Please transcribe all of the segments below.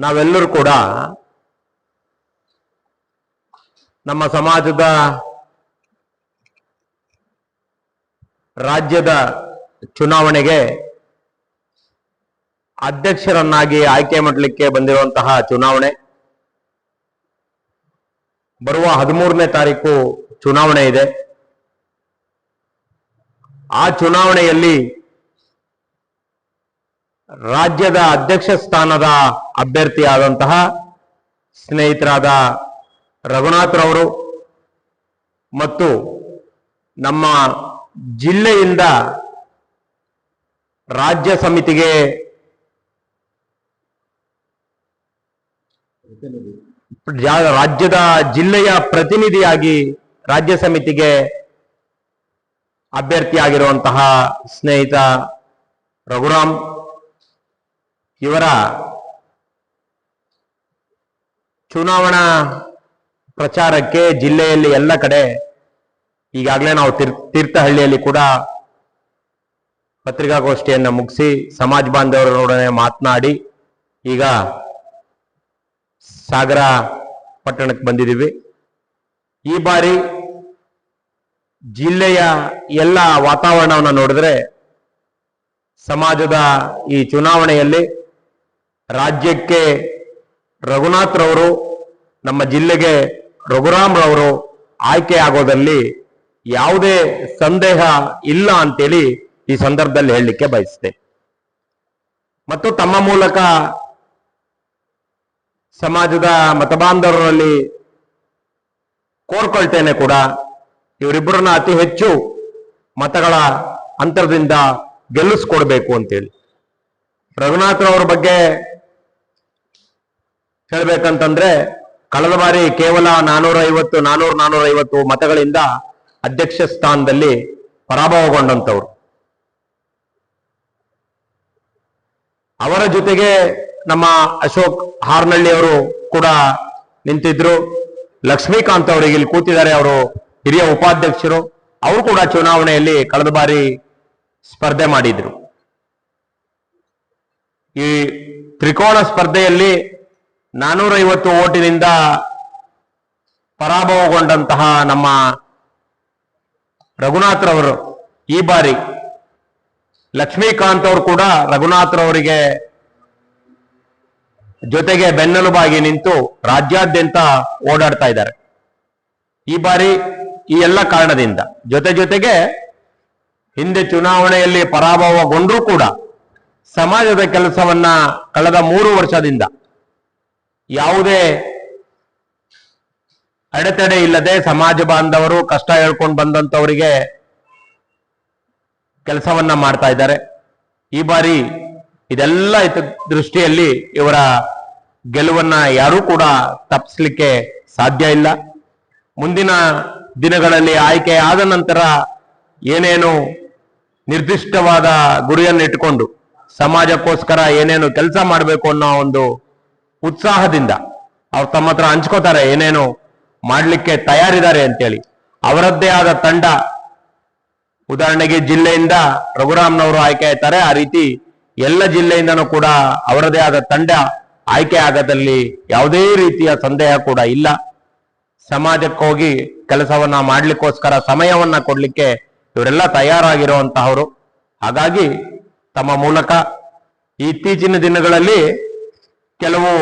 ನಾವೆಲ್ಲರೂ ಕೂಡ ನಮ್ಮ ಸಮಾಜದ ರಾಜ್ಯದ ಚುನಾವಣೆಗೆ ಅಧ್ಯಕ್ಷರನ್ನಾಗಿ ಆಯ್ಕೆ ಮಾಡಲಿಕ್ಕೆ ಬಂದಿರುವಂತಹ ಚುನಾವಣೆ. ಬರುವ ಹದಿಮೂರನೇ ತಾರೀಕು ಚುನಾವಣೆ ಇದೆ. ಆ ಚುನಾವಣೆಯಲ್ಲಿ ರಾಜ್ಯದ ಅಧ್ಯಕ್ಷ ಸ್ಥಾನದ ಅಭ್ಯರ್ಥಿಯಾದಂತಹ ಸ್ನೇಹಿತರಾದ ರಘುನಾಥ್ರವರು ಮತ್ತು ನಮ್ಮ ಜಿಲ್ಲೆಯಿಂದ ರಾಜ್ಯ ಸಮಿತಿಗೆ ರಾಜ್ಯದ ಜಿಲ್ಲೆಯ ಪ್ರತಿನಿಧಿಯಾಗಿ ರಾಜ್ಯ ಸಮಿತಿಗೆ ಅಭ್ಯರ್ಥಿಯಾಗಿರುವಂತಹ ಸ್ನೇಹಿತ ರಘುರಾಮ್ ಇವರ ಚುನಾವಣಾ ಪ್ರಚಾರಕ್ಕೆ ಜಿಲ್ಲೆಯಲ್ಲಿ ಎಲ್ಲ ಕಡೆ ಈಗಾಗಲೇ ನಾವು ತೀರ್, ತೀರ್ಥಹಳ್ಳಿಯಲ್ಲಿ ಕೂಡ ಪತ್ರಿಕಾಗೋಷ್ಠಿಯನ್ನು ಮುಗಿಸಿ ಸಮಾಜ ಬಾಂಧವರೊಡನೆ ಮಾತನಾಡಿ ಈಗ ಸಾಗರ ಪಟ್ಟಣಕ್ಕೆ ಬಂದಿದ್ದೀವಿ. ಈ ಬಾರಿ ಜಿಲ್ಲೆಯ ಎಲ್ಲ ವಾತಾವರಣವನ್ನು ನೋಡಿದ್ರೆ ಸಮಾಜದ ಈ ಚುನಾವಣೆಯಲ್ಲಿ ರಾಜ್ಯಕ್ಕೆ ರಘುನಾಥ್ ರವರು, ನಮ್ಮ ಜಿಲ್ಲೆಗೆ ರಘುರಾಮ್ ರವರು ಆಯ್ಕೆ ಆಗೋದಲ್ಲಿ ಯಾವುದೇ ಸಂದೇಹ ಇಲ್ಲ ಅಂತೇಳಿ ಈ ಸಂದರ್ಭದಲ್ಲಿ ಹೇಳಲಿಕ್ಕೆ ಬಯಸಿದೆ ಮತ್ತು ತಮ್ಮ ಮೂಲಕ ಸಮಾಜದ ಮತಬಾಂಧವರಲ್ಲಿ ಕೋರ್ಕೊಳ್ತೇನೆ ಕೂಡ. ಇವರಿಬ್ಬರನ್ನ ಅತಿ ಹೆಚ್ಚು ಮತಗಳ ಅಂತರದಿಂದ ಗೆಲ್ಲಿಸ್ಕೊಡ್ಬೇಕು ಅಂತೇಳಿ. ರಘುನಾಥ್ ರವರ ಬಗ್ಗೆ ಹೇಳ್ಬೇಕಂತಂದ್ರೆ, ಕಳೆದ ಬಾರಿ ಕೇವಲ ನಾನೂರ ಐವತ್ತು ನಾನೂರ ನಾನೂರ ಐವತ್ತು ಮತಗಳಿಂದ ಅಧ್ಯಕ್ಷ ಸ್ಥಾನದಲ್ಲಿ ಪರಾಭವಗೊಂಡಂತವ್ರು ಅವರ ಜೊತೆಗೆ ನಮ್ಮ ಅಶೋಕ್ ಹಾರ್ನಳ್ಳಿ ಅವರು ಕೂಡ ನಿಂತಿದ್ರು. ಲಕ್ಷ್ಮೀಕಾಂತ್ ಅವರಿಗೆ ಇಲ್ಲಿ ಕೂತಿದ್ದಾರೆ, ಅವರು ಹಿರಿಯ ಉಪಾಧ್ಯಕ್ಷರು. ಅವರು ಕೂಡ ಚುನಾವಣೆಯಲ್ಲಿ ಕಳೆದ ಬಾರಿ ಸ್ಪರ್ಧೆ ಮಾಡಿದ್ರು. ಈ ತ್ರಿಕೋಣ ಸ್ಪರ್ಧೆಯಲ್ಲಿ ನಾನೂರೈವತ್ತು ಓಟಿನಿಂದ ಪರಾಭವಗೊಂಡಂತಹ ನಮ್ಮ ರಘುನಾಥ್ರವರು ಈ ಬಾರಿ ಲಕ್ಷ್ಮೀಕಾಂತ್ ಅವರು ಕೂಡ ರಘುನಾಥ್ರವರಿಗೆ ಜೊತೆಗೆ ಬೆನ್ನೆಲುಬಾಗಿ ನಿಂತು ರಾಜ್ಯಾದ್ಯಂತ ಓಡಾಡ್ತಾ ಇದ್ದಾರೆ. ಈ ಬಾರಿ ಈ ಎಲ್ಲ ಕಾರಣದಿಂದ ಜೊತೆ ಜೊತೆಗೆ ಹಿಂದೆ ಚುನಾವಣೆಯಲ್ಲಿ ಪರಾಭವಗೊಂಡ್ರೂ ಕೂಡ ಸಮಾಜದ ಕೆಲಸವನ್ನ ಕಳೆದ ಮೂರು ವರ್ಷದಿಂದ ಯಾವುದೇ ಅಡೆತಡೆ ಇಲ್ಲದೆ ಸಮಾಜ ಬಾಂಧವರು ಕಷ್ಟ ಹೇಳ್ಕೊಂಡು ಬಂದಂತವರಿಗೆ ಕೆಲಸವನ್ನ ಮಾಡ್ತಾ ಇದ್ದಾರೆ. ಈ ಬಾರಿ ಇದೆಲ್ಲ ದೃಷ್ಟಿಯಲ್ಲಿ ಇವರ ಗೆಲುವನ್ನ ಯಾರೂ ಕೂಡ ತಪ್ಪಿಸ್ಲಿಕ್ಕೆ ಸಾಧ್ಯ ಇಲ್ಲ. ಮುಂದಿನ ದಿನಗಳಲ್ಲಿ ಆಯ್ಕೆ ಆದ ನಂತರ ಏನೇನು ನಿರ್ದಿಷ್ಟವಾದ ಗುರಿಯನ್ನು ಇಟ್ಕೊಂಡು ಸಮಾಜಕ್ಕೋಸ್ಕರ ಏನೇನು ಕೆಲಸ ಮಾಡಬೇಕು ಅನ್ನೋ ಒಂದು ಉತ್ಸಾಹದಿಂದ ಅವ್ರು ತಮ್ಮ ಹತ್ರ ಹಂಚ್ಕೋತಾರೆ, ಏನೇನು ಮಾಡ್ಲಿಕ್ಕೆ ತಯಾರಿದ್ದಾರೆ ಅಂತೇಳಿ. ಅವರದ್ದೇ ಆದ ತಂಡ ಉದಾಹರಣೆಗೆ ಜಿಲ್ಲೆಯಿಂದ ರಘುರಾಮ್ನವರು ಆಯ್ಕೆ ಆಯ್ತಾರೆ, ಆ ರೀತಿ ಎಲ್ಲ ಜಿಲ್ಲೆಯಿಂದನೂ ಕೂಡ ಅವರದೇ ಆದ ತಂಡ ಆಯ್ಕೆ ಆಗದಲ್ಲಿ ಯಾವುದೇ ರೀತಿಯ ಸಂದೇಹ ಕೂಡ ಇಲ್ಲ. ಸಮಾಜಕ್ಕೆ ಹೋಗಿ ಕೆಲಸವನ್ನ ಮಾಡ್ಲಿಕ್ಕೋಸ್ಕರ ಸಮಯವನ್ನ ಕೊಡ್ಲಿಕ್ಕೆ ಇವರೆಲ್ಲ ತಯಾರಾಗಿರುವಂತಹವರು. ಹಾಗಾಗಿ ತಮ್ಮ ಮೂಲಕ ಇತ್ತೀಚಿನ ದಿನಗಳಲ್ಲಿ ಕೆಲವು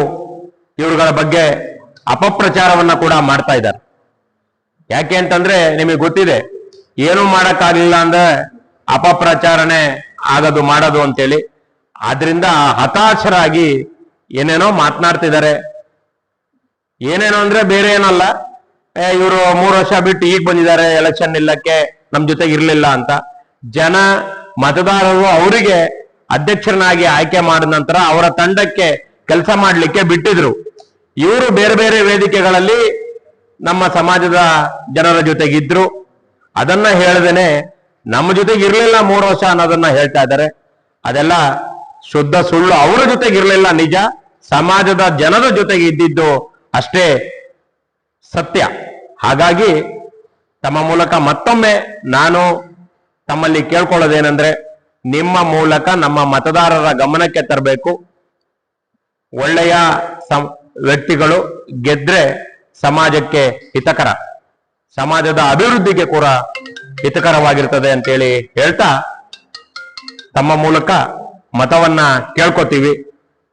ಇವರುಗಳ ಬಗ್ಗೆ ಅಪಪ್ರಚಾರವನ್ನ ಕೂಡ ಮಾಡ್ತಾ ಇದ್ದಾರೆ. ಯಾಕೆ ಅಂತಂದ್ರೆ ನಿಮಗೆ ಗೊತ್ತಿದೆ, ಏನು ಮಾಡಕ್ಕಾಗಲಿಲ್ಲ ಅಂದ್ರೆ ಅಪಪ್ರಚಾರನೆ ಆಗದು ಮಾಡೋದು ಅಂತೇಳಿ. ಆದ್ರಿಂದ ಹತಾಶರಾಗಿ ಏನೇನೋ ಮಾತನಾಡ್ತಿದ್ದಾರೆ. ಏನೇನೋ ಅಂದ್ರೆ ಬೇರೆ ಏನಲ್ಲ. ಇವರು ಮೂರು ವರ್ಷ ಬಿಟ್ಟು ಈಗ ಬಂದಿದ್ದಾರೆ ಎಲೆಕ್ಷನ್ ಇಲ್ಲಕ್ಕೆ ನಮ್ ಜೊತೆಗೆ ಇರ್ಲಿಲ್ಲ ಅಂತ. ಜನ ಮತದಾರರು ಅವರಿಗೆ ಅಧ್ಯಕ್ಷರನ್ನಾಗಿ ಆಯ್ಕೆ ಮಾಡಿದ ನಂತರ ಅವರ ತಂಡಕ್ಕೆ ಕೆಲಸ ಮಾಡಲಿಕ್ಕೆ ಬಿಟ್ಟಿದ್ರು. ಇವರು ಬೇರೆ ಬೇರೆ ವೇದಿಕೆಗಳಲ್ಲಿ ನಮ್ಮ ಸಮಾಜದ ಜನರ ಜೊತೆಗಿದ್ರು. ಅದನ್ನ ಹೇಳ್ದೇನೆ, ನಮ್ಮ ಜೊತೆಗೆ ಇರಲಿಲ್ಲ ಮೂರು ವರ್ಷ ಅನ್ನೋದನ್ನ ಹೇಳ್ತಾ ಇದ್ದಾರೆ. ಅದೆಲ್ಲ ಶುದ್ಧ ಸುಳ್ಳು ಅವರ ಜೊತೆಗೆ ಇರಲಿಲ್ಲ, ನಿಜ. ಸಮಾಜದ ಜನರ ಜೊತೆಗೆ ಇದ್ದಿದ್ದು ಅಷ್ಟೇ ಸತ್ಯ. ಹಾಗಾಗಿ ತಮ್ಮ ಮೂಲಕ ಮತ್ತೊಮ್ಮೆ ನಾನು ತಮ್ಮಲ್ಲಿ ಕೇಳ್ಕೊಳ್ಳೋದೇನೆಂದ್ರೆ, ನಿಮ್ಮ ಮೂಲಕ ನಮ್ಮ ಮತದಾರರ ಗಮನಕ್ಕೆ ತರಬೇಕು. ಒಳ್ಳೆಯ ವ್ಯಕ್ತಿಗಳು ಗೆದ್ರೆ ಸಮಾಜಕ್ಕೆ ಹಿತಕರ. ಸಮಾಜದ ಅಭಿವೃದ್ಧಿಗೆ ಕೂಡ ಹಿತಕರವಾಗಿರ್ತದೆ ಅಂತೇಳಿ ಹೇಳ್ತಾ ತಮ್ಮ ಮೂಲಕ ಮತವನ್ನ ಕೇಳ್ಕೊತೀವಿ.